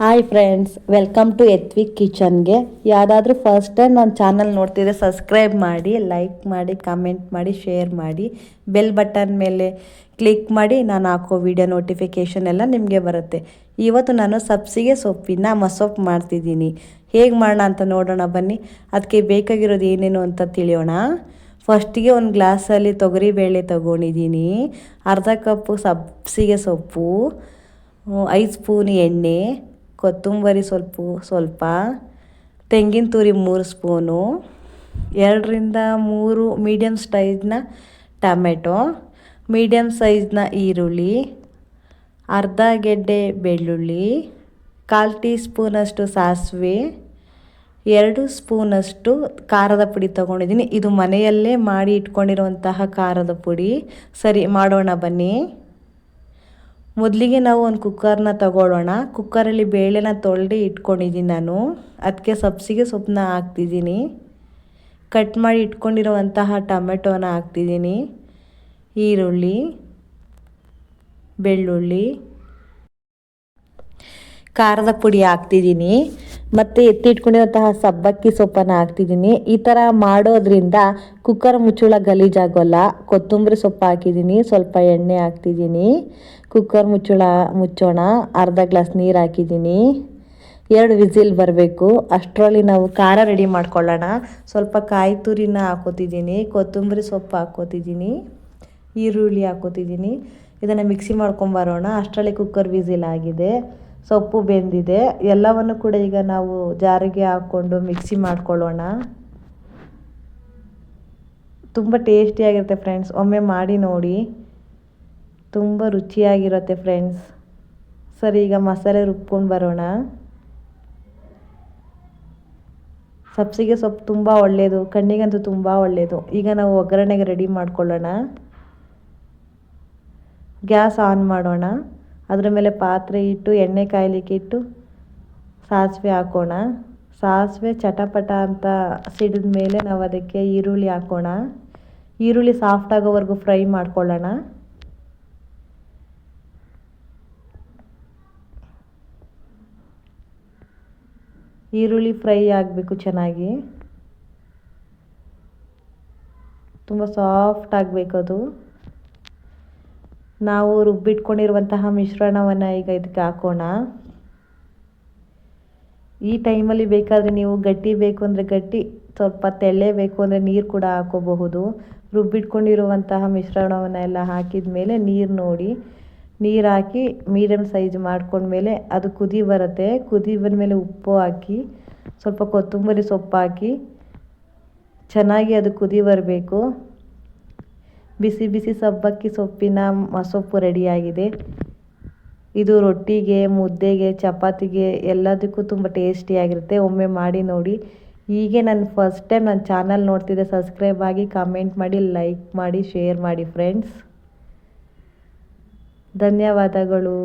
Hi friends welcome to Ethvik ಕಿಚನ್ಗೆ ಯಾವುದಾದ್ರೂ first time ನನ್ನ channel ನೋಡ್ತಿದ್ರೆ ಸಬ್ಸ್ಕ್ರೈಬ್ ಮಾಡಿ ಲೈಕ್ ಮಾಡಿ ಕಮೆಂಟ್ ಮಾಡಿ ಶೇರ್ ಮಾಡಿ. ಬೆಲ್ ಬಟನ್ ಮೇಲೆ ಕ್ಲಿಕ್ ಮಾಡಿ ನಾನು ಹಾಕೋ ವಿಡಿಯೋ ನೋಟಿಫಿಕೇಷನ್ ಎಲ್ಲ ನಿಮಗೆ ಬರುತ್ತೆ. ಇವತ್ತು ನಾನು ಸಬ್ಸಿಗೆ ಸೊಪ್ಪಿನ ಮಸೊಪ್ಪು ಮಾಡ್ತಿದ್ದೀನಿ. ಹೇಗೆ ಮಾಡೋಣ ಅಂತ ನೋಡೋಣ ಬನ್ನಿ. ಅದಕ್ಕೆ ಬೇಕಾಗಿರೋದು ಏನೇನು ಅಂತ ತಿಳಿಯೋಣ. ಫಸ್ಟಿಗೆ ಒಂದು ಗ್ಲಾಸಲ್ಲಿ ತೊಗರಿಬೇಳೆ ತೊಗೊಂಡಿದ್ದೀನಿ. ಅರ್ಧ ಕಪ್ಪು ಸಬ್ಸಿಗೆ ಸೊಪ್ಪು, ಐದು ಸ್ಪೂನ್ ಎಣ್ಣೆ ಕೊತ್ತಂಬರಿ ಸ್ವಲ್ಪ ಸ್ವಲ್ಪ, ತೆಂಗಿನ ತುರಿ ಮೂರು ಸ್ಪೂನು, ಎರಡರಿಂದ ಮೂರು ಮೀಡಿಯಮ್ ಸೈಜ್ನ ಟಮೆಟೊ ಮೀಡಿಯಮ್ ಸೈಜ್ನ ಈರುಳ್ಳಿ, ಅರ್ಧ ಗೆಡ್ಡೆ ಬೆಳ್ಳುಳ್ಳಿ, ಕಾಲು ಟೀ ಸ್ಪೂನಷ್ಟು ಸಾಸಿವೆ, ಎರಡು ಸ್ಪೂನಷ್ಟು ಖಾರದ ಪುಡಿ ತೊಗೊಂಡಿದ್ದೀನಿ. ಇದು ಮನೆಯಲ್ಲೇ ಮಾಡಿ ಇಟ್ಕೊಂಡಿರುವಂತಹ ಖಾರದ ಪುಡಿ. ಸರಿ, ಮಾಡೋಣ ಬನ್ನಿ. ಮೊದಲಿಗೆ ನಾವು ಒಂದು ಕುಕ್ಕರ್ನ ತಗೊಳ್ಳೋಣ. ಕುಕ್ಕರಲ್ಲಿ ಬೇಳೆನ ತೊಳೆದು ಇಟ್ಕೊಂಡಿದ್ದೀನಿ ನಾನು. ಅದಕ್ಕೆ ಸಬ್ಸಿಗೆ ಸೊಪ್ಪನ್ನ ಹಾಕ್ತಿದ್ದೀನಿ ಕಟ್ ಮಾಡಿ ಇಟ್ಕೊಂಡಿರುವಂತಹ ಟೊಮೆಟೋನ ಹಾಕ್ತಿದ್ದೀನಿ ಈರುಳ್ಳಿ, ಬೆಳ್ಳುಳ್ಳಿ ಖಾರದ ಪುಡಿ ಹಾಕ್ತಿದ್ದೀನಿ ಮತ್ತು ಎತ್ತಿಟ್ಕೊಂಡಿರುವಂತಹ ಸಬ್ಬಕ್ಕಿ ಸೊಪ್ಪನ್ನು ಹಾಕ್ತಿದ್ದೀನಿ ಈ ಥರ ಮಾಡೋದ್ರಿಂದ ಕುಕ್ಕರ್ ಮುಚ್ಚುಳ ಗಲೀಜಾಗೋಲ್ಲ. ಕೊತ್ತಂಬರಿ ಸೊಪ್ಪು ಹಾಕಿದ್ದೀನಿ ಸ್ವಲ್ಪ ಎಣ್ಣೆ ಹಾಕ್ತಿದ್ದೀನಿ ಕುಕ್ಕರ್ ಮುಚ್ಚುಳ ಮುಚ್ಚೋಣ, ಅರ್ಧ ಗ್ಲಾಸ್ ನೀರು ಹಾಕಿದ್ದೀನಿ ಎರಡು ವಿಸಿಲ್ ಬರಬೇಕು. ಅಷ್ಟರಲ್ಲಿ ನಾವು ಖಾರ ರೆಡಿ ಮಾಡ್ಕೊಳ್ಳೋಣ. ಸ್ವಲ್ಪ ಕಾಯಿ ತುರಿನ ಹಾಕೋತಿದ್ದೀನಿ ಕೊತ್ತಂಬರಿ ಸೊಪ್ಪು ಹಾಕೋತಿದ್ದೀನಿ ಈರುಳ್ಳಿ ಹಾಕೋತಿದ್ದೀನಿ ಇದನ್ನು ಮಿಕ್ಸಿ ಮಾಡ್ಕೊಂಬರೋಣ ಅಷ್ಟರಲ್ಲಿ ಕುಕ್ಕರ್ ವಿಸಿಲ್ ಆಗಿದೆ. ಸೊಪ್ಪು ಬೆಂದಿದೆ. ಎಲ್ಲವನ್ನು ಕೂಡ ಈಗ ನಾವು ಜಾರಿಗೆ ಹಾಕ್ಕೊಂಡು ಮಿಕ್ಸಿ ಮಾಡ್ಕೊಳ್ಳೋಣ. ತುಂಬ ಟೇಸ್ಟಿಯಾಗಿರುತ್ತೆ ಫ್ರೆಂಡ್ಸ್ ಒಮ್ಮೆ ಮಾಡಿ ನೋಡಿ. ತುಂಬ ರುಚಿಯಾಗಿರುತ್ತೆ ಫ್ರೆಂಡ್ಸ್ ಸರಿ, ಈಗ ಮಸಾಲೆ ರುಬ್ಕೊಂಡು ಬರೋಣ. ಸಬ್ಸಿಗೆ ಸೊಪ್ಪು ತುಂಬ ಒಳ್ಳೆಯದು ಕಣ್ಣಿಗಂತೂ ತುಂಬ ಒಳ್ಳೆಯದು ಈಗ ನಾವು ಒಗ್ಗರಣೆಗೆ ರೆಡಿ ಮಾಡ್ಕೊಳ್ಳೋಣ. ಗ್ಯಾಸ್ ಆನ್ ಮಾಡೋಣ. ಅದರ ಮೇಲೆ ಪಾತ್ರೆ ಇಟ್ಟು, ಎಣ್ಣೆ ಕಾಯಲಿಕ್ಕೆ ಇಟ್ಟು ಸಾಸಿವೆ ಹಾಕೋಣ. ಸಾಸಿವೆ ಚಟಪಟ ಅಂತ ಸಿಡಿದ ಮೇಲೆ ನಾವು ಅದಕ್ಕೆ ಈರುಳ್ಳಿ ಹಾಕೋಣ. ಈರುಳ್ಳಿ ಸಾಫ್ಟ್ ಆಗೋವರೆಗೂ ಫ್ರೈ ಮಾಡ್ಕೊಳ್ಳೋಣ. ಈರುಳ್ಳಿ ಫ್ರೈ ಆಗಬೇಕು ಚೆನ್ನಾಗಿ. ತುಂಬ ಸಾಫ್ಟ್ ಆಗಬೇಕು ಅದು. ನಾವು ರುಬ್ಬಿಟ್ಕೊಂಡಿರುವಂತಹ ಮಿಶ್ರಣವನ್ನು ಈಗ ಇದಕ್ಕೆ ಹಾಕೋಣ. ಈ ಟೈಮಲ್ಲಿ ಬೇಕಾದರೆ ನೀವು ಗಟ್ಟಿ ಬೇಕು ಅಂದರೆ ಗಟ್ಟಿ, ಸ್ವಲ್ಪ ತೆಳ್ಳೆ ಬೇಕು ಅಂದರೆ ನೀರು ಕೂಡ ಹಾಕೋಬಹುದು. ರುಬ್ಬಿಟ್ಕೊಂಡಿರುವಂತಹ ಮಿಶ್ರಣವನ್ನು ಎಲ್ಲ ಹಾಕಿದ ಮೇಲೆ ನೀರು ನೋಡಿ, ನೀರು ಹಾಕಿ ಮೀಡಿಯಮ್ ಸೈಜ್ ಮಾಡ್ಕೊಂಡ್ಮೇಲೆ ಅದು ಕುದಿ ಬರುತ್ತೆ. ಕುದಿ ಬಂದಮೇಲೆ ಉಪ್ಪು ಹಾಕಿ, ಸ್ವಲ್ಪ ಕೊತ್ತಂಬರಿ ಸೊಪ್ಪು ಹಾಕಿ, ಚೆನ್ನಾಗಿ ಅದು ಕುದಿ ಬರಬೇಕು. ಬಿಸಿ ಬಿಸಿ ಸಬ್ಬಕ್ಕಿ ಸೊಪ್ಪಿನ ಮಸೊಪ್ಪು ರೆಡಿಯಾಗಿದೆ. ಇದು ರೊಟ್ಟಿಗೆ, ಮುದ್ದೆಗೆ, ಚಪಾತಿಗೆ ಎಲ್ಲದಕ್ಕೂ ತುಂಬ ಟೇಸ್ಟಿಯಾಗಿರುತ್ತೆ. ಒಮ್ಮೆ ಮಾಡಿ ನೋಡಿ. ಹೀಗೆ ನಾನು ಫಸ್ಟ್ ಟೈಮ್ ನನ್ನ ಚಾನಲ್ ನೋಡ್ತಿದ್ದೆ ಸಬ್ಸ್ಕ್ರೈಬ್ ಆಗಿ ಕಮೆಂಟ್ ಮಾಡಿ ಲೈಕ್ ಮಾಡಿ ಶೇರ್ ಮಾಡಿ ಫ್ರೆಂಡ್ಸ್ ಧನ್ಯವಾದಗಳು.